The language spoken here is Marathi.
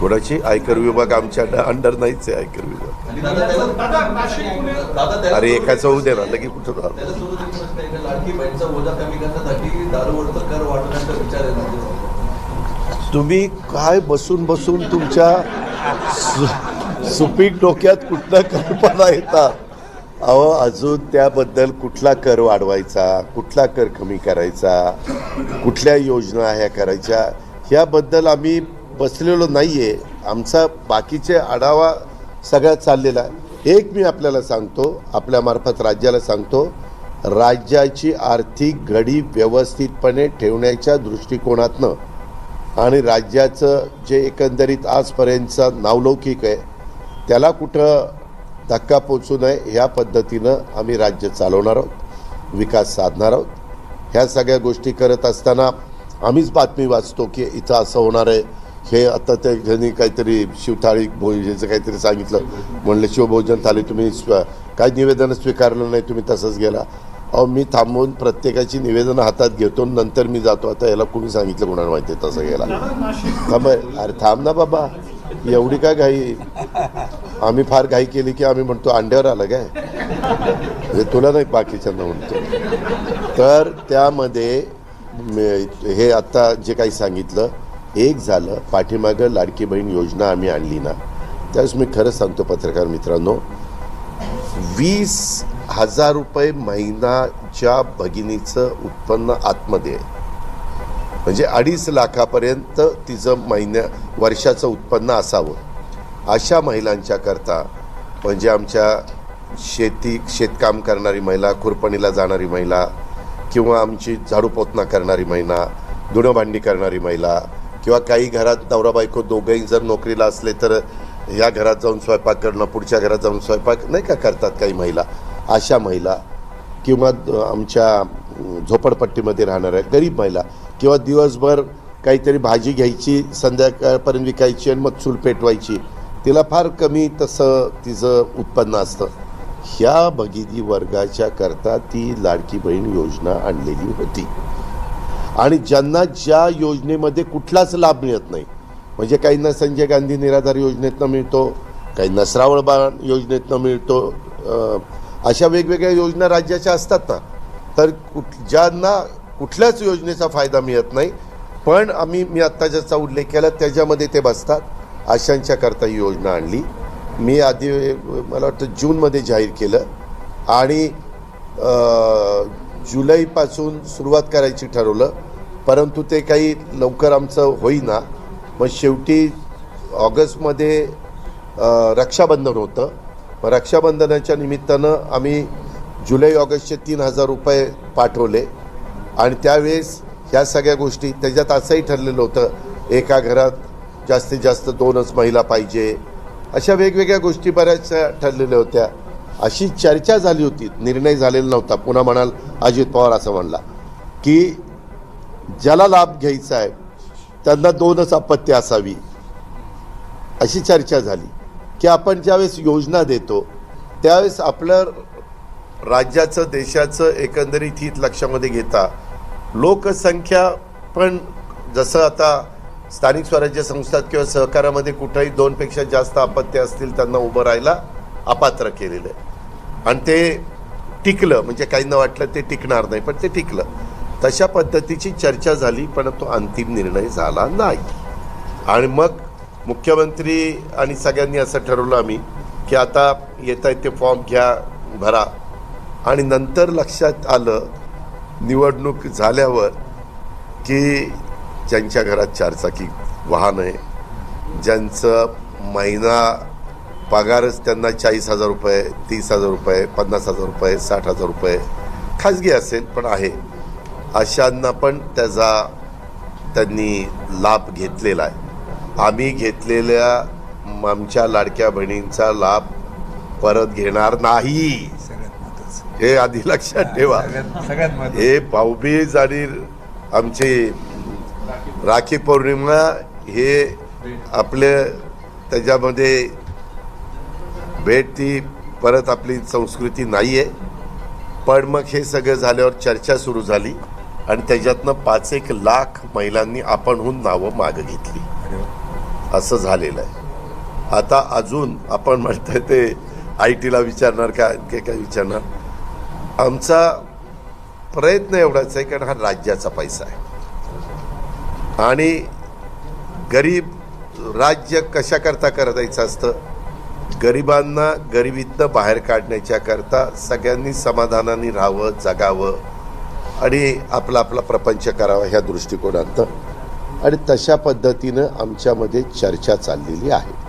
कोणाची? आयकर विभाग आमच्या अंडर नाहीच आहे आयकर विभाग. अरे एकाच होऊ दे ना लगे कुठं राहतो तुम्ही काय बसून बसून तुमच्या सुपीक डोक्यात कुठल्या कल्पना येतात? अहो अजून त्याबद्दल कुठला कर वाढवायचा कुठला कर कमी करायचा कुठल्या योजना ह्या करायच्या ह्याबद्दल आम्ही बसलेलो नाही आहे आमचा बाकीचे आढावा सगळ्यात चाललेला. आहे एक मी आपल्याला सांगतो आपल्यामार्फत राज्याला सांगतो राज्याची आर्थिक घडी व्यवस्थितपणे ठेवण्याच्या दृष्टिकोनातनं आणि राज्याचं जे एकंदरीत आजपर्यंतचा नावलौकिक आहे त्याला कुठं धक्का पोचू नये ह्या पद्धतीनं आम्ही राज्य चालवणार आहोत विकास साधणार आहोत. ह्या सगळ्या गोष्टी करत असताना आम्हीच बातमी वाचतो की इथं असं होणार आहे. हे आता ते ज्यांनी काहीतरी शिवथाळी भोजनाचं काहीतरी सांगितलं म्हणलं शिवभोजन थाली तुम्ही स्व काय निवेदन स्वीकारलं नाही तुम्ही तसंच गेला. अहो मी थांबवून प्रत्येकाची निवेदनं हातात घेतो नंतर मी जातो. आता याला कोणी सांगितलं कोणाला माहिती आहे तसं गेला? थांब अरे थांब ना बाबा. एवढी काय घाई? आम्ही फार घाई केली की आम्ही म्हणतो अंड्यावर आलं काय? हे तुला नाही बाकीच्यांना म्हणतो. तर त्यामध्ये हे आत्ता जे काही सांगितलं एक झालं पाठीमागं लाडकी बहीण योजना आम्ही आणली ना त्यावेळेस मी खरं सांगतो पत्रकार मित्रांनो वीस हजार रुपये महिनाच्या भगिनीचं उत्पन्न आतमध्ये आहे. म्हणजे अडीच लाखापर्यंत तिचं महिन्या वर्षाचं उत्पन्न असावं. अशा महिलांच्या करता म्हणजे आमच्या शेती शेतकाम करणारी महिला खुरपणीला जाणारी महिला किंवा आमची झाडू पोतना करणारी महिला धुणं भांडी करणारी महिला किंवा काही घरात नवरा बायको दोघंही जर नोकरीला असले तर ह्या घरात जाऊन स्वयंपाक करणं पुढच्या घरात जाऊन स्वयंपाक नाही का करतात काही महिला? अशा महिला किंवा आमच्या झोपडपट्टीमध्ये राहणाऱ्या गरीब महिला किंवा दिवसभर काहीतरी भाजी घ्यायची संध्याकाळपर्यंत विकायची आणि मग चूल पेटवायची तिला फार कमी तसं तिचं उत्पन्न असतं. ह्या भगिनी वर्गाच्या करता ती लाडकी बहीण योजना आणलेली होती. आणि ज्यांना ज्या योजनेमध्ये कुठलाच लाभ मिळत नाही म्हणजे काहींना संजय गांधी निराधार योजनेतनं मिळतो काहींना श्रावण बाण योजनेतनं मिळतो अशा वेगवेगळ्या योजना राज्याच्या असतात ना तर कुठ ज्यांना कुठल्याच योजनेचा फायदा मिळत नाही पण आम्ही मी आत्ता ज्याचा उल्लेख केला त्याच्यामध्ये ते बसतात. अशांच्या करता ही योजना आणली. मी आधी मला वाटतं जूनमध्ये जाहीर केलं. आणि जुलैपासून सुरुवात करायची ठरवलं. परंतु ते काही लवकर आमचं होईना. मग शेवटी ऑगस्टमध्ये रक्षाबंधन होतं. मग रक्षाबंधनाच्या निमित्तानं आम्ही जुलै ऑगस्टचे तीन हजार रुपये पाठवले. आणि त्यावेळेस ह्या सगळ्या गोष्टी त्याच्यात असंही ठरलेलं होतं. एका घरात जास्तीत जास्त दोनच महिला पाहिजे. अशा वेगवेगळ्या गोष्टी बऱ्याचशा ठरलेल्या होत्या. अशी चर्चा झाली होती. निर्णय झालेला नव्हता. पुन्हा म्हणाल अजित पवार असं म्हणला की ज्याला लाभ घ्यायचा आहे त्यांना दोनच अपत्य असावी. अशी चर्चा झाली की आपण ज्यावेळेस योजना देतो त्यावेळेस आपलं राज्याचं देशाचं एकंदरीत हित लक्षामध्ये घेता. लोकसंख्या पण जसं आता स्थानिक स्वराज्य संस्थात किंवा सहकारामध्ये कुठंही दोनपेक्षा जास्त अपत्य असतील त्यांना उभं राहायला अपात्र केलेलं आहे. आणि ते टिकलं म्हणजे काहींना वाटलं ते टिकणार नाही पण ते टिकलं. तशा पद्धतीची चर्चा झाली पण तो अंतिम निर्णय झाला नाही. आणि मग मुख्यमंत्री आणि सगळ्यांनी असं ठरवलं आम्ही की आता येत आहे ते फॉर्म घ्या भरा. आणि नंतर लक्षात आलं निवडणूक झाल्यावर की ज्यांच्या घरात चारचाकी वाहन आहे ज्यांचं महिना पगारच त्यांना चाळीस हजार रुपये तीस हजार रुपये पन्नास हजार रुपये साठ हजार रुपये खाजगी असेल पण आहे. अशांना पण त्याचा त्यांनी लाभ घेतलेला आहे. आम्ही घेतलेल्या आमच्या लाडक्या बहिणींचा लाभ परत घेणार नाही. हे आधी लक्षात ठेवा. हे भाऊबीज आणि आमची राखी पौर्णिमा हे आपले त्याच्यामध्ये भेट ती परत आपली संस्कृती नाही आहे पण मग हे सगळं झाल्यावर चर्चा सुरू झाली आणि त्याच्यातनं पाच एक लाख महिलांनी आपणहून नावं मागं घेतली. असं झालेलं आहे. आता अजून आपण म्हणतोय ते आय टीला विचारणार का आणखी काय विचारणार? आमचा प्रयत्न एवढाच आहे कारण हा राज्याचा पैसा आहे. आणि गरीब राज्य कशाकरता करायचं असतं? गरिबांना गरिबीतनं बाहेर काढण्याच्याकरता सगळ्यांनी समाधानाने राहावं जगावं आणि आपला आपला प्रपंच करावा ह्या दृष्टिकोनातनं. आणि तशा पद्धतीनं आमच्यामध्ये चर्चा चाललेली आहे.